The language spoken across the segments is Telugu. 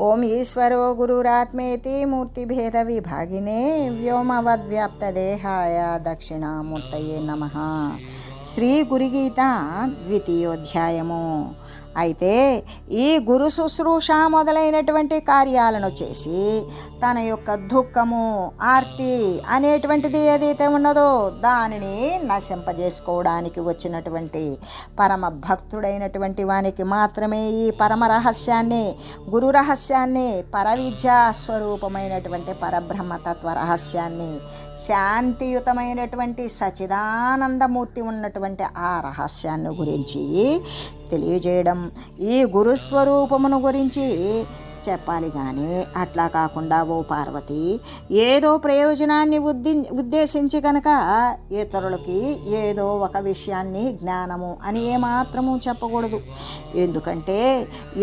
ఓం ఈశ్వరో గురురాత్మేతి మూర్తిభేద విభాగినే వ్యోమవద్వ్యాప్తదేహాయ దక్షిణామూర్తయే నమ శ్రీ గురుగీత ద్వితీయోధ్యాయము అయితే ఈ గురు శుశ్రూష మొదలైనటువంటి కార్యాలను చేసి తన యొక్క దుఃఖము ఆర్తి అనేటువంటిది ఏదైతే ఉన్నదో దానిని నశింపజేసుకోవడానికి వచ్చినటువంటి పరమ భక్తుడైనటువంటి వానికి మాత్రమే ఈ పరమ రహస్యాన్ని గురు రహస్యాన్ని పరవిద్యా స్వరూపమైనటువంటి పరబ్రహ్మతత్వ రహస్యాన్ని శాంతియుతమైనటువంటి సచిదానందమూర్తి ఉన్నటువంటి ఆ రహస్యాన్ని గురించి తెలియజేయడం ఈ గురుస్వరూపమును గురించి చెప్పాలి కానీ అట్లా కాకుండా ఓ పార్వతి ఏదో ప్రయోజనాన్ని ఉద్ది ఉద్దేశించి కనుక ఇతరులకి ఏదో ఒక విషయాన్ని జ్ఞానము అని ఏమాత్రము చెప్పకూడదు. ఎందుకంటే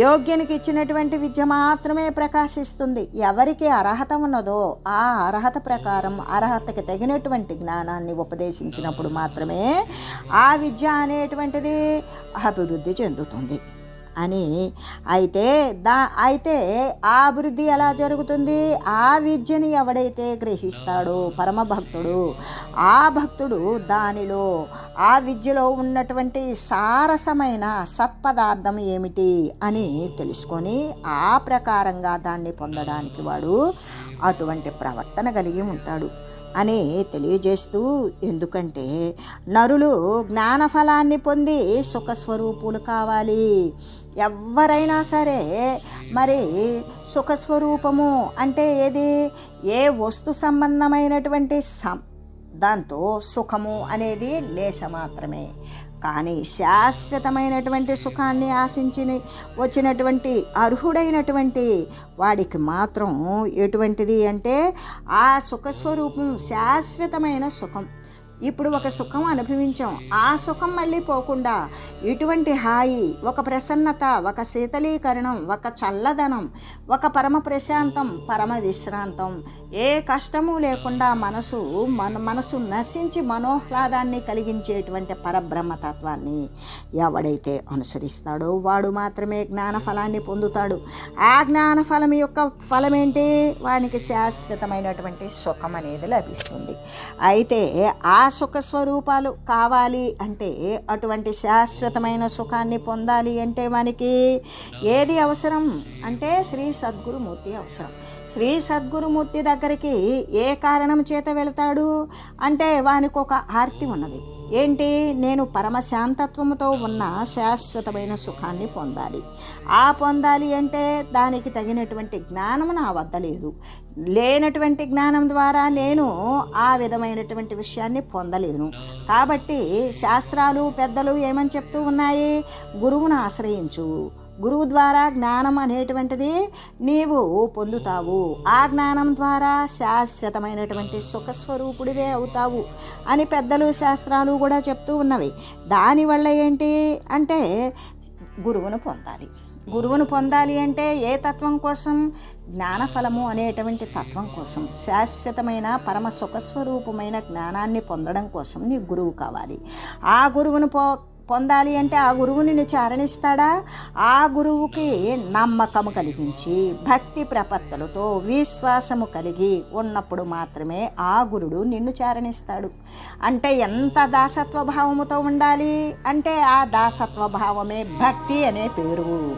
యోగ్యునికి ఇచ్చినటువంటి విద్య మాత్రమే ప్రకాశిస్తుంది. ఎవరికి అర్హత ఉన్నదో ఆ అర్హత ప్రకారం అర్హతకి తగినటువంటి జ్ఞానాన్ని ఉపదేశించినప్పుడు మాత్రమే ఆ విద్య అనేటువంటిది అభివృద్ధి చెందుతుంది. అని. అయితే దా అయితే ఆ అభివృద్ధి ఎలా జరుగుతుంది? ఆ విద్యని ఎవడైతే గ్రహిస్తాడో పరమ భక్తుడు ఆ భక్తుడు దానిలో ఆ విద్యలో ఉన్నటువంటి సారసమైన సత్పదార్థం ఏమిటి అని తెలుసుకొని ఆ ప్రకారంగా దాన్ని పొందడానికి వాడు అటువంటి ప్రవర్తన కలిగి ఉంటాడు అని తెలియజేస్తూ ఎందుకంటే నరులు జ్ఞానఫలాన్ని పొంది సుఖస్వరూపులు కావాలి. ఎవరైనా సరే మరి సుఖస్వరూపము అంటే ఏది? ఏ వస్తు సంబంధమైనటువంటి సం దాంతో సుఖము అనేది లేస మాత్రమే. కానీ శాశ్వతమైనటువంటి సుఖాన్ని ఆశించి వచ్చినటువంటి అర్హుడైనటువంటి వాడికి మాత్రం ఎటువంటిది అంటే ఆ సుఖస్వరూపం శాశ్వతమైన సుఖం. ఇప్పుడు ఒక సుఖం అనుభవించాం. ఆ సుఖం మళ్ళీ పోకుండా ఇటువంటి హాయి ఒక ప్రసన్నత ఒక శీతలీకరణం ఒక చల్లదనం ఒక పరమ ప్రశాంతం పరమ విశ్రాంతం ఏ కష్టము లేకుండా మనసు మన మనసు నశించి మనోహ్లాదాన్ని కలిగించేటువంటి పరబ్రహ్మతత్వాన్ని ఎవడైతే అనుసరిస్తాడో వాడు మాత్రమే జ్ఞాన ఫలాన్ని పొందుతాడు. ఆ జ్ఞాన ఫలం యొక్క ఫలం ఏంటి వానికి శాశ్వతమైనటువంటి సుఖం అనేది లభిస్తుంది. అయితే ఆ సుఖ స్వరూపాలు కావాలి అంటే అటువంటి శాశ్వతమైన సుఖాన్ని పొందాలి అంటే మనకి ఏది అవసరం? అంటే శ్రీ సద్గురుమూర్తి అవసరం. శ్రీ సద్గురుమూర్తి దగ్గరికి ఏ కారణం చేత వెళ్తాడు? అంటే వానికి ఒక ఆర్తి ఉన్నది. ఏంటి? నేను పరమశాంతత్వంతో ఉన్న శాశ్వతమైన సుఖాన్ని పొందాలి. ఆ పొందాలి అంటే దానికి తగినటువంటి జ్ఞానం నా వద్ద లేదు. లేనటువంటి జ్ఞానం ద్వారా నేను ఆ విధమైనటువంటి విషయాన్ని పొందలేను. కాబట్టి శాస్త్రాలు పెద్దలు ఏమని చెప్తూ ఉన్నాయి? గురువును ఆశ్రయించు. గురువు ద్వారా జ్ఞానం అనేటువంటిది నీవు పొందుతావు. ఆ జ్ఞానం ద్వారా శాశ్వతమైనటువంటి సుఖస్వరూపుడివే అవుతావు అని పెద్దలు శాస్త్రాలు కూడా చెప్తూ ఉన్నవి. దానివల్ల ఏంటి అంటే గురువును పొందాలి. గురువును పొందాలి అంటే ఏ తత్వం కోసం? జ్ఞానఫలము అనేటువంటి తత్వం కోసం. శాశ్వతమైన పరమ సుఖస్వరూపమైన జ్ఞానాన్ని పొందడం కోసం నీ గురువు కావాలి. ఆ గురువును పో పొందాలి అంటే ఆ గురువు నిన్ను చారణిస్తాడా? ఆ గురువుకి నమ్మకము కలిగించి భక్తి ప్రపత్తులతో విశ్వాసము కలిగి ఉన్నప్పుడు మాత్రమే ఆ గురుడు నిన్ను చారణిస్తాడు. అంటే ఎంత దాసత్వ భావముతో ఉండాలి? అంటే ఆ దాసత్వ భావమే భక్తి అనే పేరు.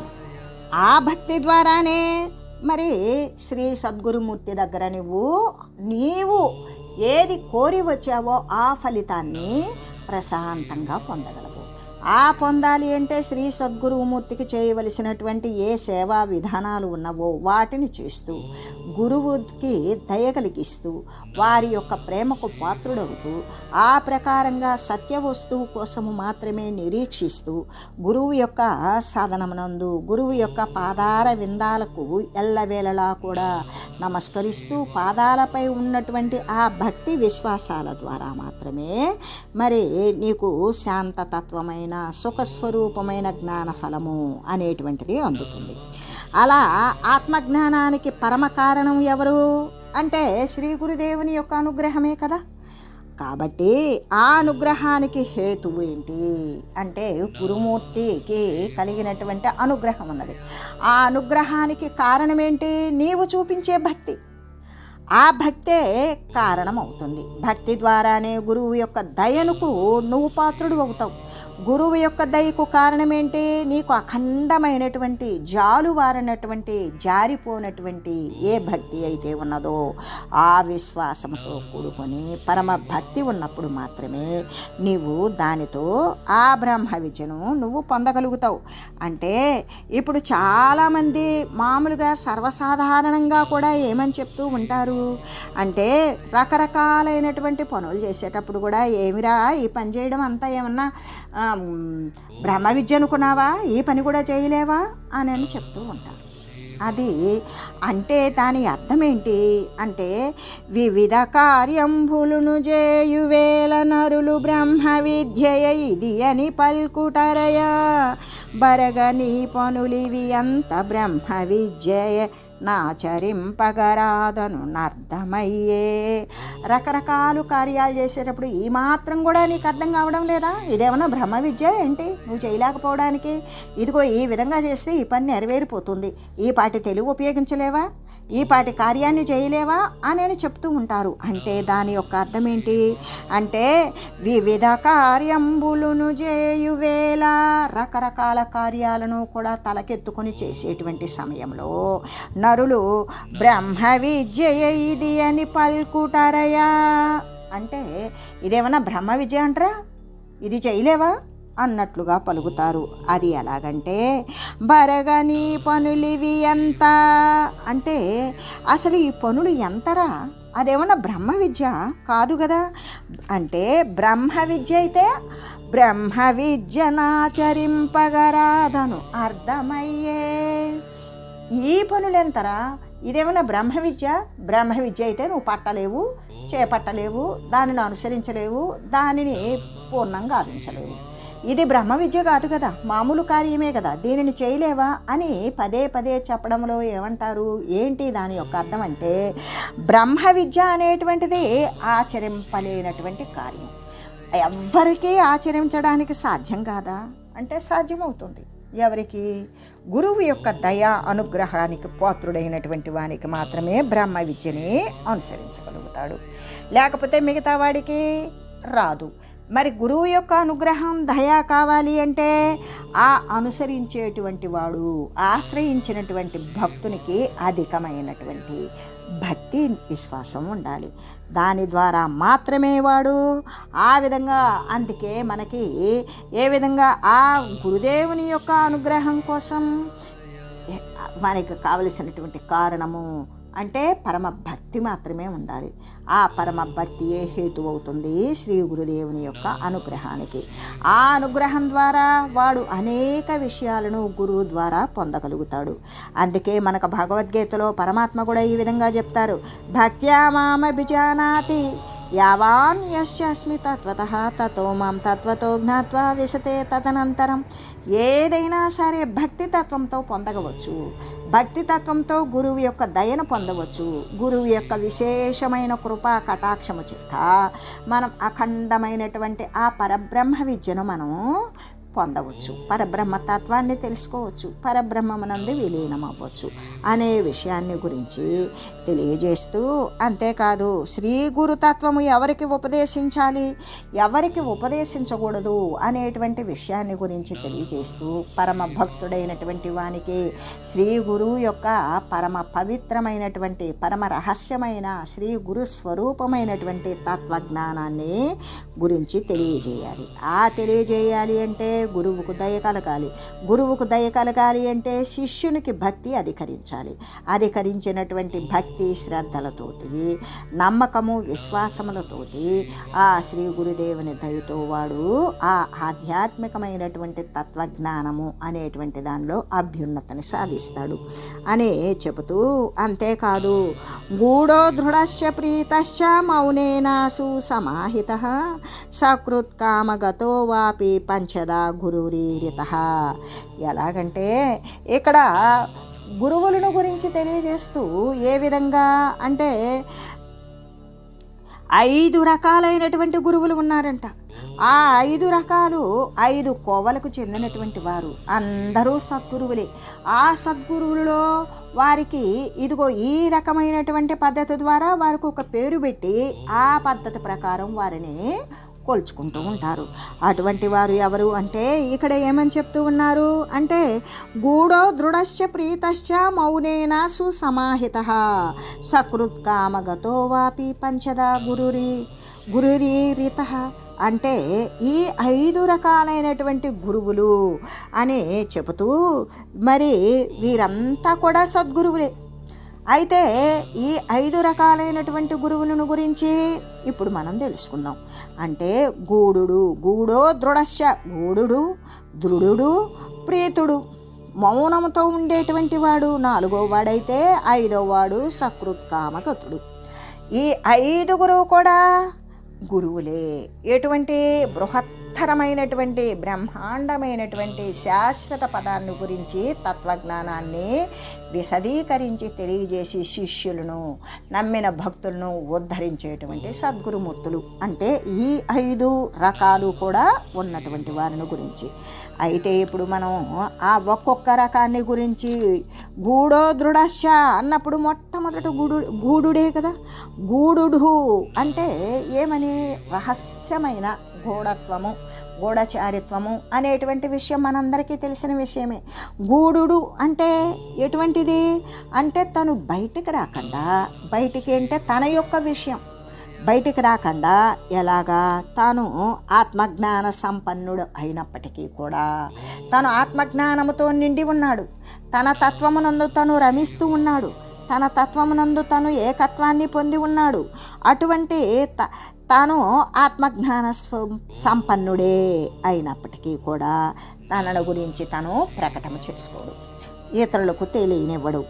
ఆ భక్తి ద్వారానే మరి శ్రీ సద్గురుమూర్తి దగ్గర నువ్వు నీవు ఏది కోరి వచ్చావో ఆ ఫలితాన్ని ప్రశాంతంగా పొందగలవు. ఆ పొందాలి అంటే శ్రీ సద్గురువుమూర్తికి చేయవలసినటువంటి ఏ సేవా విధానాలు ఉన్నవో వాటిని చేస్తూ గురువుకి దయ కలిగిస్తూ వారి యొక్క ప్రేమకు పాత్రుడవుతూ ఆ ప్రకారంగా సత్య వస్తువు కోసము మాత్రమే నిరీక్షిస్తూ గురువు యొక్క సాధనమునందు గురువు యొక్క పాదార విందాలకు ఎల్లవేళలా కూడా నమస్కరిస్తూ పాదాలపై ఉన్నటువంటి ఆ భక్తి విశ్వాసాల ద్వారా మాత్రమే మరి నీకు శాంతతత్వమైన సుఖస్వరూపమైన జ్ఞాన ఫలము అనేటువంటిది అందుతుంది. అలా ఆత్మజ్ఞానానికి పరమ కారణం ఎవరు? అంటే శ్రీ గురుదేవుని యొక్క అనుగ్రహమే కదా. కాబట్టి ఆ అనుగ్రహానికి హేతువు ఏంటి? అంటే గురుమూర్తికి కలిగినటువంటి అనుగ్రహం ఉన్నది. ఆ అనుగ్రహానికి కారణం ఏంటి నీవు చూపించే భక్తి. ఆ భక్తే కారణం అవుతుంది భక్తి ద్వారానే గురువు యొక్క దయనుకు నువ్వు పాత్రుడు అవుతావు. గురువు యొక్క దయకు కారణం ఏంటి నీకు అఖండమైనటువంటి జాలువారినటువంటి జారిపోనటువంటి ఏ భక్తి అయితే ఉన్నదో ఆ విశ్వాసంతో కూడుకొని పరమ భక్తి ఉన్నప్పుడు మాత్రమే నీవు దానితో ఆ బ్రహ్మ విద్యను నువ్వు పొందగలుగుతావు. అంటే ఇప్పుడు చాలామంది మామూలుగా సర్వసాధారణంగా కూడా ఏమని చెప్తూ ఉంటారు? అంటే రకరకాలైనటువంటి పనులు చేసేటప్పుడు కూడా ఏమిరా ఈ పని చేయడం అంతా ఏమన్నా బ్రహ్మ విద్య అనుకున్నావా? ఈ పని కూడా చేయలేవా? అని అని చెప్తూ ఉంటారు. అది అంటే దాని అర్థం ఏంటి అంటే వివిధ కార్యంబులును చేయువేల నరులు బ్రహ్మ విద్యయ ఇది అని పల్కుటరయా. బరగని పనులివి అంత బ్రహ్మ విద్యయ నాచరింపగరాదను నర్థమయ్యే రకరకాలు కార్యాలు చేసేటప్పుడు ఈ మాత్రం కూడా నీకు అర్థం కావడం లేదా? ఇదేమన్నా బ్రహ్మ విద్య ఏంటి? నువ్వు చేయలేకపోవడానికి. ఇదిగో ఈ విధంగా చేస్తే ఈ పని నెరవేరిపోతుంది. ఈ పాటి తెలుగు ఉపయోగించలేవా? ఈపాటి కార్యాన్ని చేయలేవా అని అని చెప్తూ ఉంటారు. అంటే దాని యొక్క అర్థం ఏంటి అంటే వివిధ కార్యంబులను చేయువేళ రకరకాల కార్యాలను కూడా తలకెత్తుకొని చేసేటువంటి సమయంలో నరులు బ్రహ్మ విద్య ఇది అని పల్కుటారయా. అంటే ఇదేమన్నా బ్రహ్మ విద్య అంటారా? ఇది చేయలేవా? అన్నట్లుగా పలుకుతారు. అది ఎలాగంటే బరగని పనులివి ఎంత? అంటే అసలు ఈ పనులు ఎంతరా? అదేమన్నా బ్రహ్మ విద్య కాదు కదా అంటే బ్రహ్మ విద్య అయితే బ్రహ్మ విద్యనాచరింపగరాదను అర్థమయ్యే. ఈ పనులు ఎంతరా? ఇదేమన్నా బ్రహ్మ విద్య? బ్రహ్మ విద్య అయితే నువ్వు పట్టలేవు చేపట్టలేవు దానిని అనుసరించలేవు దానిని పూర్ణంగా ఆధించలేవు ఇది బ్రహ్మ విద్య కాదు కదా మామూలు కార్యమే కదా దీనిని చేయలేవా అని పదే పదే చెప్పడంలో ఏమంటారు ఏంటి దాని యొక్క అర్థం అంటే బ్రహ్మ విద్య అనేటువంటిది ఆచరింపలేనటువంటి కార్యం. ఎవ్వరికీ ఆచరించడానికి సాధ్యం కాదా? అంటే సాధ్యమవుతుంది. ఎవరికి? గురువు యొక్క దయా అనుగ్రహానికి పాత్రుడైనటువంటి వానికి మాత్రమే బ్రహ్మ విద్యని అనుసరించగలుగుతాడు. లేకపోతే మిగతా వాడికి రాదు. మరి గురువు యొక్క అనుగ్రహం దయా కావాలి అంటే ఆ అనుసరించేటువంటి వాడు ఆశ్రయించినటువంటి భక్తునికి అధికమైనటువంటి భక్తి విశ్వాసం ఉండాలి. దాని ద్వారా మాత్రమే వాడు ఆ విధంగా అందుకే మనకి ఏ విధంగా ఆ గురుదేవుని యొక్క అనుగ్రహం కోసం మనకి కావలసినటువంటి కారణము అంటే పరమ భక్తి మాత్రమే ఉండాలి. ఆ పరమ భక్తియే హేతు అవుతుంది శ్రీ గురుదేవుని యొక్క అనుగ్రహానికి. ఆ అనుగ్రహం ద్వారా వాడు అనేక విషయాలను గురువు ద్వారా పొందగలుగుతాడు. అందుకే మనకు భగవద్గీతలో పరమాత్మ కూడా ఈ విధంగా చెప్తారు. భక్త్యా మామభిజానాతి యావాన్ యశ్చాస్మి తత్వత తతో మాం తత్వతో జ్ఞాత్వా విసతే తదనంతరం. ఏదైనా సరే భక్తి తత్వంతో పొందగవచ్చు. భక్తి తత్వంతో గురువు యొక్క దయను పొందవచ్చు. గురువు యొక్క విశేషమైన కృపా కటాక్షము చేత మనం అఖండమైనటువంటి ఆ పరబ్రహ్మ విద్యను మనం పొందవచ్చు. పరబ్రహ్మతత్వాన్ని తెలుసుకోవచ్చు. పరబ్రహ్మమునందు విలీనమవ్వచ్చు అనే విషయాన్ని గురించి తెలియజేస్తూ అంతేకాదు శ్రీ గురుతత్వము ఎవరికి ఉపదేశించాలి? ఎవరికి ఉపదేశించకూడదు అనేటువంటి విషయాన్ని గురించి తెలియజేస్తూ పరమ భక్తుడైనటువంటి వానికి శ్రీ గురువు యొక్క పరమ పవిత్రమైనటువంటి పరమ రహస్యమైన శ్రీ గురు స్వరూపమైనటువంటి తత్వజ్ఞానాన్ని గురించి తెలియజేయాలి. ఆ తెలియజేయాలి అంటే గురువుకు దయ కలగాలి. గురువుకు దయ కలగాలి అంటే శిష్యునికి భక్తి అధికరించాలి. అధికరించినటువంటి భక్తి శ్రద్ధలతోటి నమ్మకము విశ్వాసములతోటి ఆ శ్రీ గురుదేవుని దయతో వాడు ఆ ఆధ్యాత్మికమైనటువంటి తత్వజ్ఞానము అనేటువంటి దానిలో అభ్యున్నతని సాధిస్తాడు. అనే చెబుతూ అంతేకాదు గూఢో దృఢశ్చ ప్రీతశ్చ మౌనేనాసు సుసమాహిత సకృత్కామగతో వాపి పంచదా గురురీరిత ఎలాగంటే ఇక్కడ గురువులను గురించి తెలియజేస్తూ ఏ విధంగా అంటే ఐదు రకాలైనటువంటి గురువులు ఉన్నారంట. ఆ ఐదు రకాలు ఐదు కోవలకు చెందినటువంటి వారు. అందరూ సద్గురువులే. ఆ సద్గురువులలో వారికి ఇదిగో ఈ రకమైనటువంటి పద్ధతి ద్వారా వారికి ఒక పేరు పెట్టి ఆ పద్ధతి ప్రకారం వారిని కొల్చుకుంటూ ఉంటారు. అటువంటి వారు ఎవరు అంటే ఇక్కడ ఏమని చెప్తూ ఉన్నారు? అంటే గూఢో దృఢశ్చ ప్రీతశ్చ మౌనేన సుసమాహిత. సకృత్కామగతో వాపి పంచద గురురి గురురీరిత. అంటే ఈ ఐదు రకాలైనటువంటి గురువులు అని చెబుతూ మరి వీరంతా కూడా సద్గురువులే. అయితే ఈ ఐదు రకాలైనటువంటి గురువులను గురించి ఇప్పుడు మనం తెలుసుకుందాం. అంటే గూడు గూడో దృఢశ్చ గూడు దృఢుడు ప్రీతుడు. మౌనంతో ఉండేటువంటి వాడు నాలుగో వాడైతే ఐదో వాడు సకృత్కామగతుడు ఈ ఐదుగురు కూడా గురువులే. ఎటువంటి బృహత్ మహత్తరమైనటువంటి బ్రహ్మాండమైనటువంటి శాశ్వత పదాన్ని గురించి తత్వజ్ఞానాన్ని విశదీకరించి తెలియజేసి శిష్యులను నమ్మిన భక్తులను ఉద్ధరించేటువంటి సద్గురుమూర్తులు. అంటే ఈ ఐదు రకాలు కూడా ఉన్నటువంటి వారిని గురించి. అయితే ఇప్పుడు మనం ఆ ఒక్కొక్క రకాన్ని గురించి గూడో దృఢశ అన్నప్పుడు మొట్టమొదట గూడు గూడుడే కదా? గూడు అంటే ఏమని? రహస్యమైన గూఢత్వము గూఢచారిత్వము అనేటువంటి విషయం మనందరికీ తెలిసిన విషయమే. గూడు అంటే ఎటువంటిది? అంటే తను బయటికి రాకుండా బయటికి అంటే తన యొక్క విషయం. బయటికి రాకుండా ఎలాగా? తాను ఆత్మజ్ఞాన సంపన్నుడు అయినప్పటికీ కూడా తను ఆత్మజ్ఞానముతో నిండి ఉన్నాడు. తన తత్వమునందు తను రమిస్తూ ఉన్నాడు. తన తత్వమునందు తను ఏకత్వాన్ని పొంది ఉన్నాడు. అటువంటి త తాను ఆత్మజ్ఞాన సంపన్నుడే అయినప్పటికీ కూడా తనను గురించి తను ప్రకటన చేసుకోడు. ఇతరులకు తెలియనివ్వడు.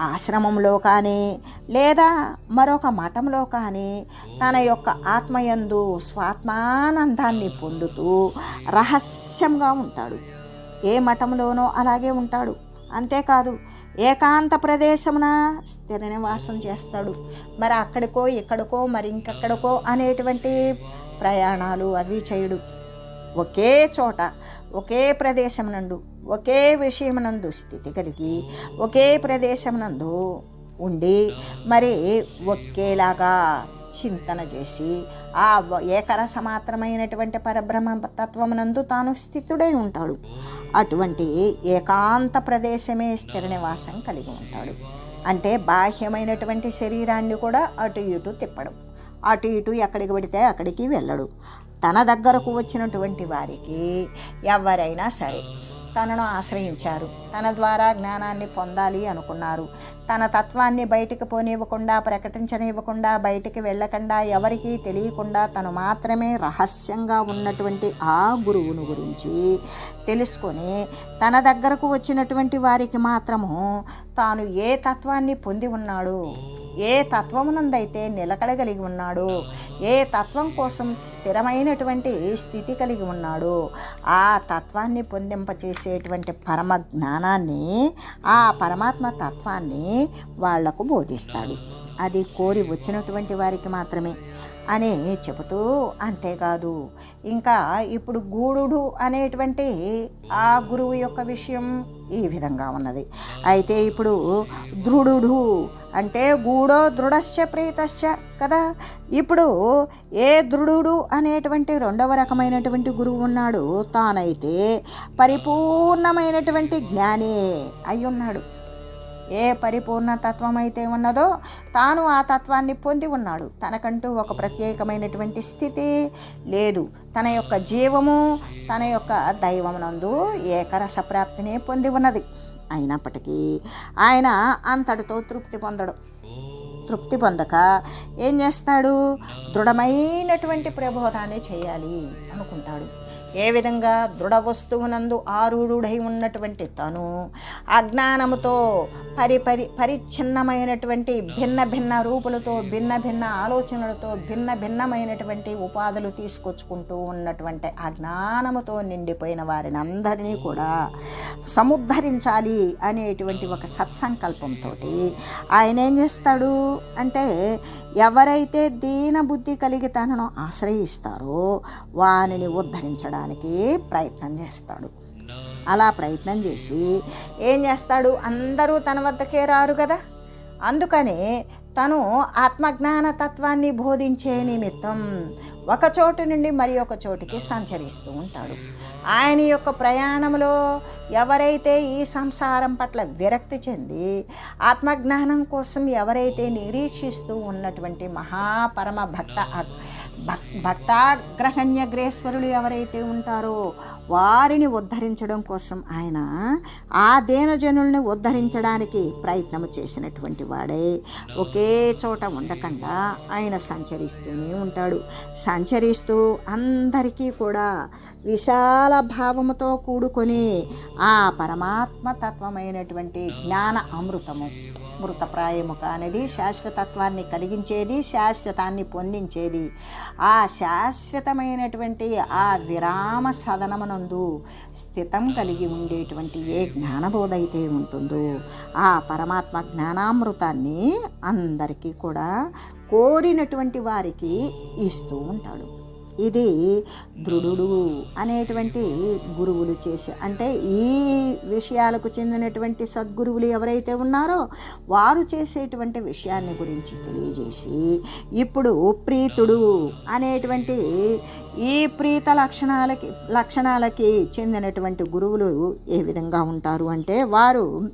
ఆశ్రమంలో కానీ లేదా మరొక మఠంలో కానీ తన యొక్క ఆత్మయందు స్వాత్మానందాన్ని పొందుతూ రహస్యంగా ఉంటాడు. ఏ మఠంలోనో అలాగే ఉంటాడు. అంతేకాదు ఏకాంత ప్రదేశమున స్థిర నివాసం చేస్తాడు. మరి అక్కడికో ఇక్కడికో మరి ఇంకెక్కడికో అనేటువంటి ప్రయాణాలు అవి చేయడు. ఒకే చోట ఒకే ప్రదేశమునందు ఒకే విషయమునందు స్థితి కలిగి ఒకే ప్రదేశమునందు ఉండి మరి ఒకేలాగా చింతన చేసి ఆ ఏకరస మాత్రమైనటువంటి పరబ్రహ్మ తత్వమునందు తాను స్థితుడై ఉంటాడు. అటువంటి ఏకాంత ప్రదేశమే స్థిర నివాసం కలిగి ఉంటాడు. అంటే బాహ్యమైనటువంటి శరీరాన్ని కూడా అటు ఇటు తిప్పడం. అటు ఇటు ఎక్కడికి పెడితే అక్కడికి వెళ్ళడు. తన దగ్గరకు వచ్చినటువంటి వారికి ఎవరైనా సరే తనను ఆశ్రయించారు. తన ద్వారా జ్ఞానాన్ని పొందాలి అనుకున్నారు. తన తత్వాన్ని బయటికి పోనివ్వకుండా ప్రకటించనివ్వకుండా బయటికి వెళ్ళకుండా ఎవరికీ తెలియకుండా తను మాత్రమే రహస్యంగా ఉన్నటువంటి ఆ గురువును గురించి తెలుసుకొని తన దగ్గరకు వచ్చినటువంటి వారికి మాత్రము తాను ఏ తత్వాన్ని పొంది ఉన్నాడు ఏ తత్వమునందైతే నిలకడగలిగి ఉన్నాడో ఏ తత్వం కోసం స్థిరమైనటువంటి స్థితి కలిగి ఉన్నాడు ఆ తత్వాన్ని పొందింపచేసేటువంటి పరమ జ్ఞానాన్ని ఆ పరమాత్మ తత్వాన్ని వాళ్ళకు బోధిస్తాడు. అది కోరి వచ్చినటువంటి వారికి మాత్రమే అని చెబుతూ అంతేకాదు. ఇంకా ఇప్పుడు గూడు అనేటువంటి ఆ గురువు యొక్క విషయం ఈ విధంగా ఉన్నది. అయితే ఇప్పుడు దృఢుడు అంటే గూడో దృఢశ్చ ప్రీతశ్చ కదా? ఇప్పుడు ఏ దృఢుడు అనేటువంటి రెండవ రకమైనటువంటి గురువు ఉన్నాడు తానైతే పరిపూర్ణమైనటువంటి జ్ఞానే అయి ఉన్నాడు ఏ పరిపూర్ణ తత్వం అయితే ఉన్నదో తాను ఆ తత్వాన్ని పొంది ఉన్నాడు. తనకంటూ ఒక ప్రత్యేకమైనటువంటి స్థితి లేదు. తన యొక్క జీవము తన యొక్క దైవమునందు ఏకరస ప్రాప్తిని పొంది ఉన్నది. అయినప్పటికీ ఆయన అంతటితో తృప్తి పొందడు. తృప్తి పొందక ఏం చేస్తాడు? దృఢమైనటువంటి ప్రబోధాన్ని చేయాలి అనుకుంటాడు. ఏ విధంగా దృఢ వస్తువునందు ఆరూఢుడై ఉన్నటువంటి తను అజ్ఞానముతో పరి పరి పరిచ్ఛిన్నమైనటువంటి భిన్న భిన్న రూపులతో భిన్న భిన్న ఆలోచనలతో భిన్న భిన్నమైనటువంటి ఉపాధులు తీసుకొచ్చుకుంటూ ఉన్నటువంటి అజ్ఞానముతో నిండిపోయిన వారిని అందరినీ కూడా సముద్ధరించాలి అనేటువంటి ఒక సత్సంకల్పంతో ఆయన ఏం చేస్తాడు అంటే ఎవరైతే దీన బుద్ధి కలిగి తనను ఆశ్రయిస్తారో వానిని ఉద్ధరించడానికి ప్రయత్నం చేస్తాడు. అలా ప్రయత్నం చేసి ఏం చేస్తాడు? అందరూ తన వద్దకే రారు కదా? అందుకనే తను ఆత్మజ్ఞాన తత్వాన్ని బోధించే నిమిత్తం ఒక చోటు నుండి మరి ఒక చోటికి సంచరిస్తూ ఉంటాడు. ఆయన యొక్క ప్రయాణంలో ఎవరైతే ఈ సంసారం పట్ల విరక్తి చెంది ఆత్మజ్ఞానం కోసం ఎవరైతే నిరీక్షిస్తూ ఉన్నటువంటి మహాపరమ భక్త భక్ భక్తాగ్రహణ్యగ్రేశ్వరులు ఎవరైతే ఉంటారో వారిని ఉద్ధరించడం కోసం ఆయన ఆ దేనజనుల్ని ఉద్ధరించడానికి ప్రయత్నం చేసినటువంటి వాడే. ఒకే చోట ఉండకుండా ఆయన సంచరిస్తూనే ఉంటాడు. సంచరిస్తూ అందరికీ కూడా విశాల భావముతో కూడుకొని ఆ పరమాత్మ తత్వమైనటువంటి జ్ఞాన అమృతము మృతప్రాయము కానిది శాశ్వతత్వాన్ని కలిగించేది శాశ్వతాన్ని పొందించేది ఆ శాశ్వతమైనటువంటి ఆ విరామ సదనమునందు స్థితం కలిగి ఉండేటువంటి ఏ జ్ఞానబోధ అయితే ఉంటుందో ఆ పరమాత్మ జ్ఞానామృతాన్ని అందరికీ కూడా కోరినటువంటి వారికి ఇస్తూ ఉంటాడు. ఇది దృఢుడు అనేటువంటి గురువులు చేసే అంటే ఈ విషయాలకు చెందినటువంటి సద్గురువులు ఎవరైతే ఉన్నారో వారు చేసేటువంటి విషయాన్ని గురించి తెలియజేసి ఇప్పుడు ప్రీతుడు అనేటువంటి ఈ ప్రీత లక్షణాలకి లక్షణాలకి చెందినటువంటి గురువులు ఏ విధంగా ఉంటారు అంటే వారు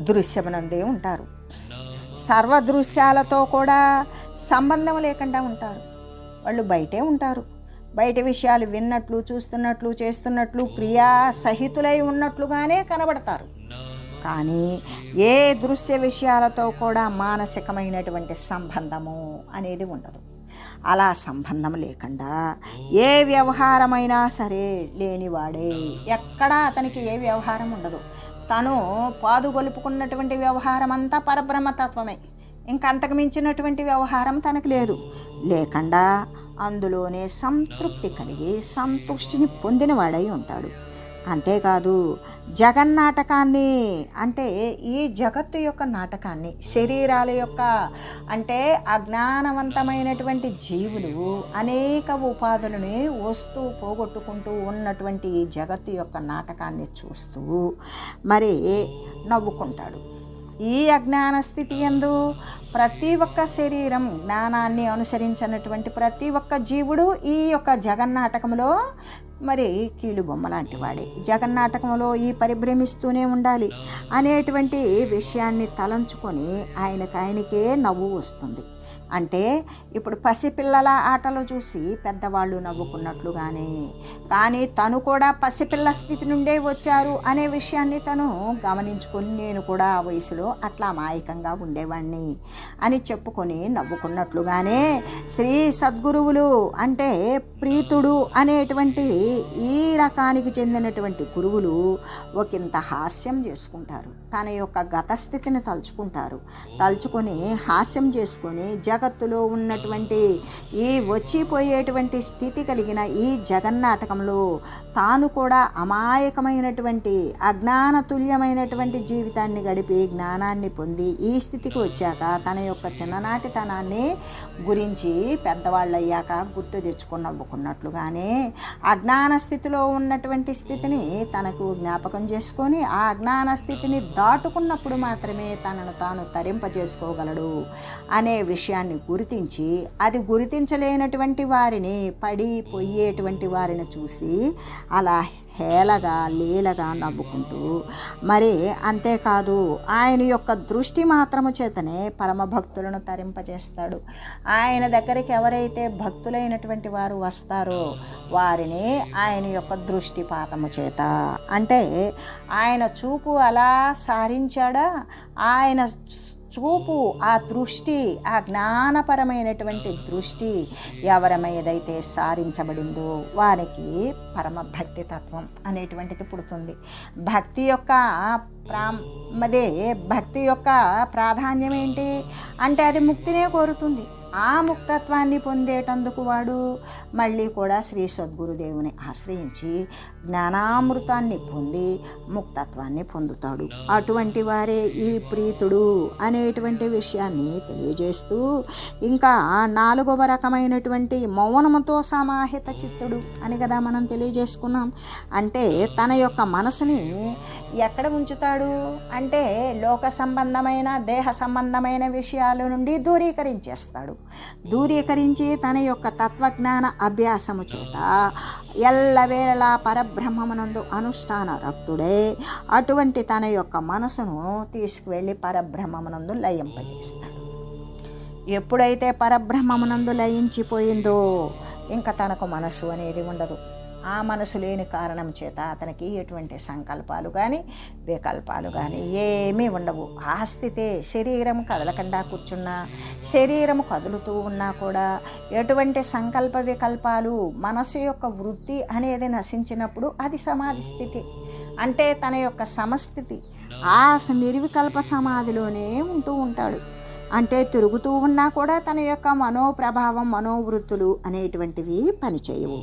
దృశ్యమనందే ఉంటారు. సర్వదృశ్యాలతో కూడా సంబంధం లేకుండా ఉంటారు. వాళ్ళు బయటే ఉంటారు. బయట విషయాలు విన్నట్లు చూస్తున్నట్లు చేస్తున్నట్లు క్రియా సహితులై ఉన్నట్లుగానే కనబడతారు. కానీ ఏ దృశ్య విషయాలతో కూడా మానసికమైనటువంటి సంబంధము అనేది ఉండదు. అలా సంబంధం లేకుండా ఏ వ్యవహారమైనా సరే లేనివాడే ఎక్కడా అతనికి ఏ వ్యవహారం ఉండదు. తను పాదుగొలుపుకున్నటువంటి వ్యవహారం అంతా పరబ్రహ్మతత్వమే. ఇంకా మించినటువంటి వ్యవహారం తనకు లేదు. లేకుండా అందులోనే సంతృప్తి కలిగి సంతుష్టిని పొందినవాడై ఉంటాడు. అంతేకాదు జగన్నాటకాన్ని అంటే ఈ జగత్తు యొక్క నాటకాన్ని శరీరాల యొక్క అంటే అజ్ఞానవంతమైనటువంటి జీవులు అనేక ఉపాధులని వస్తూ పోగొట్టుకుంటూ ఉన్నటువంటి ఈ జగత్తు యొక్క నాటకాన్ని చూస్తూ మరి నవ్వుకుంటాడు. ఈ అజ్ఞాన స్థితి ఎందు ప్రతి ఒక్క శరీరం జ్ఞానాన్ని అనుసరించినటువంటి ప్రతి ఒక్క జీవుడు ఈ యొక్క జగన్నాటకంలో మరి కీలు బొమ్మ లాంటి వాడే. జగన్నాటకంలో ఈ పరిభ్రమిస్తూనే ఉండాలి అనేటువంటి విషయాన్ని తలంచుకొని ఆయనకు ఆయనకే నవ్వు వస్తుంది. అంటే ఇప్పుడు పసిపిల్లల ఆటలు చూసి పెద్దవాళ్ళు నవ్వుకున్నట్లుగానే. కానీ తను కూడా పసిపిల్ల స్థితి నుండే వచ్చారు అనే విషయాన్ని తను గమనించుకొని నేను కూడా ఆ వయసులో అట్లా అమాయకంగా ఉండేవాణ్ణి అని చెప్పుకొని నవ్వుకున్నట్లుగానే శ్రీ సద్గురువులు అంటే ప్రీతుడు అనేటువంటి ఈ రకానికి చెందినటువంటి గురువులు ఒకంత హాస్యం చేసుకుంటారు. తన యొక్క గత స్థితిని తలుచుకుంటారు. తలుచుకొని హాస్యం చేసుకొని జగత్తులో ఉన్నటువంటి ఈ వచ్చిపోయేటువంటి స్థితి కలిగిన ఈ జగన్నాటకంలో తాను కూడా అమాయకమైనటువంటి అజ్ఞానతుల్యమైనటువంటి జీవితాన్ని గడిపి జ్ఞానాన్ని పొంది ఈ స్థితికి వచ్చాక తన యొక్క చిన్ననాటితనాన్ని గురించి పెద్దవాళ్ళు అయ్యాక గుర్తు తెచ్చుకుని నవ్వుకున్నట్లుగానే అజ్ఞాన స్థితిలో ఉన్నటువంటి స్థితిని తనకు జ్ఞాపకం చేసుకొని ఆ అజ్ఞాన స్థితిని దాటుకున్నప్పుడు మాత్రమే తనను తాను తరింపజేసుకోగలడు అనే విషయాన్ని గుర్తించి అది గుర్తించలేనటువంటి వారిని పడి పోయేటువంటి వారిని చూసి అలా హేళగా లీలగా నవ్వుకుంటూ మరి అంతేకాదు ఆయన యొక్క దృష్టి మాత్రము చేతనే పరమ భక్తులను తరింపజేస్తాడు. ఆయన దగ్గరికి ఎవరైతే భక్తులైనటువంటి వారు వస్తారో వారిని ఆయన యొక్క దృష్టిపాతము చేత. అంటే ఆయన చూపు అలా సారించాడా? ఆయన చూపు ఆ దృష్టి ఆ జ్ఞానపరమైనటువంటి దృష్టి ఎవరి మీదైతే సారించబడిందో వారికి పరమ భక్తి తత్వం అనేటువంటిది పుడుతుంది. భక్తి యొక్క ప్రామదే భక్తి యొక్క ప్రాధాన్యం ఏంటి? అంటే అది ముక్తినే కోరుతుంది. ఆ ముక్తత్వాన్ని పొందేటందుకు వాడు మళ్ళీ కూడా శ్రీ సద్గురుదేవుని ఆశ్రయించి జ్ఞానామృతాన్ని పొంది ముక్తత్వాన్ని పొందుతాడు. అటువంటి వారే ఈ ప్రీతుడు అనేటువంటి విషయాన్ని తెలియజేస్తూ ఇంకా నాలుగవ రకమైనటువంటి మౌనముతో సమాహిత చిత్తుడు అని కదా మనం తెలియజేసుకున్నాం. అంటే తన యొక్క మనసుని ఎక్కడ ఉంచుతాడు? అంటే లోక సంబంధమైన దేహ సంబంధమైన విషయాల నుండి దూరీకరించేస్తాడు. దూరీకరించి తన యొక్క తత్వజ్ఞాన అభ్యాసము చేత ఎల్లవేళలా పరబ్రహ్మమునందు అనుష్ఠాన రక్తుడే అటువంటి తన యొక్క మనసును తీసుకువెళ్ళి పరబ్రహ్మమునందు లయింపజేస్తాడు. ఎప్పుడైతే పరబ్రహ్మమునందు లయించిపోయిందో ఇంకా తనకు మనసు అనేది ఉండదు. ఆ మనసు లేని కారణం చేత అతనికి ఎటువంటి సంకల్పాలు కానీ వికల్పాలు కానీ ఏమీ ఉండవు. ఆ స్థితే శరీరం కదలకుండా కూర్చున్నా శరీరం కదులుతూ ఉన్నా కూడా ఎటువంటి సంకల్ప వికల్పాలు మనసు యొక్క వృత్తి అనేది నశించినప్పుడు అది సమాధి స్థితి. అంటే తన యొక్క సమస్థితి. ఆ నిర్వికల్ప సమాధిలోనే ఉంటూ ఉంటాడు. అంటే తిరుగుతూ ఉన్నా కూడా తన యొక్క మనోప్రభావం మనోవృత్తులు అనేటువంటివి పనిచేయవు.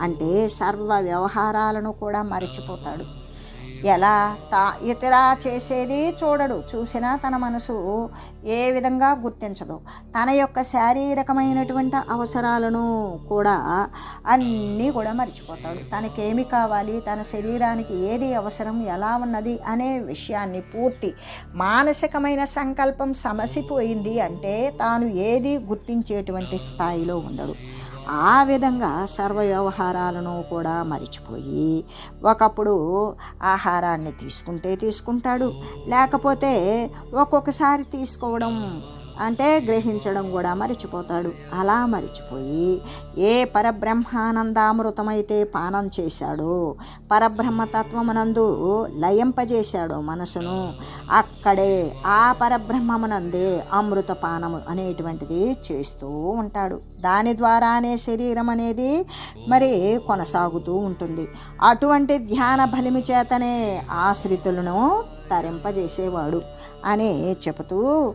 అంటే సర్వ వ్యవహారాలను కూడా మరచిపోతాడు. ఎలా తా ఇతర చేసేది చూడడు చూసినా తన మనసు ఏ విధంగా గుర్తించదు. తన యొక్క శారీరకమైనటువంటి అవసరాలను కూడా అన్నీ కూడా మర్చిపోతాడు. తనకేమి కావాలి తన శరీరానికి ఏది అవసరం ఎలా ఉన్నది అనే విషయాన్ని పూర్తి మానసికమైన సంకల్పం సమసిపోయింది అంటే తాను ఏది గుర్తించేటువంటి స్థాయిలో ఉండడు. ఆ విధంగా సర్వ వ్యవహారాలను కూడా మరిచిపోయి ఒకప్పుడు ఆహారాన్ని తీసుకుంటే తీసుకుంటాడు. లేకపోతే ఒక్కొక్కసారి తీసుకోవడం అంటే గ్రహించడం కూడా మరిచిపోతాడు. అలా మరిచిపోయి ఏ పరబ్రహ్మానందామృతమైతే పానం చేశాడో పరబ్రహ్మతత్వమునందు లయింపజేశాడో మనసును అక్కడే ఆ పరబ్రహ్మమునందే అమృత పానము అనేటువంటిది చేస్తూ ఉంటాడు. దాని ద్వారానే శరీరం అనేది మరి కొనసాగుతూ ఉంటుంది. అటువంటి ధ్యాన బలిమి చేతనే ఆశ్రితులను తరింపజేసేవాడు అని చెబుతూ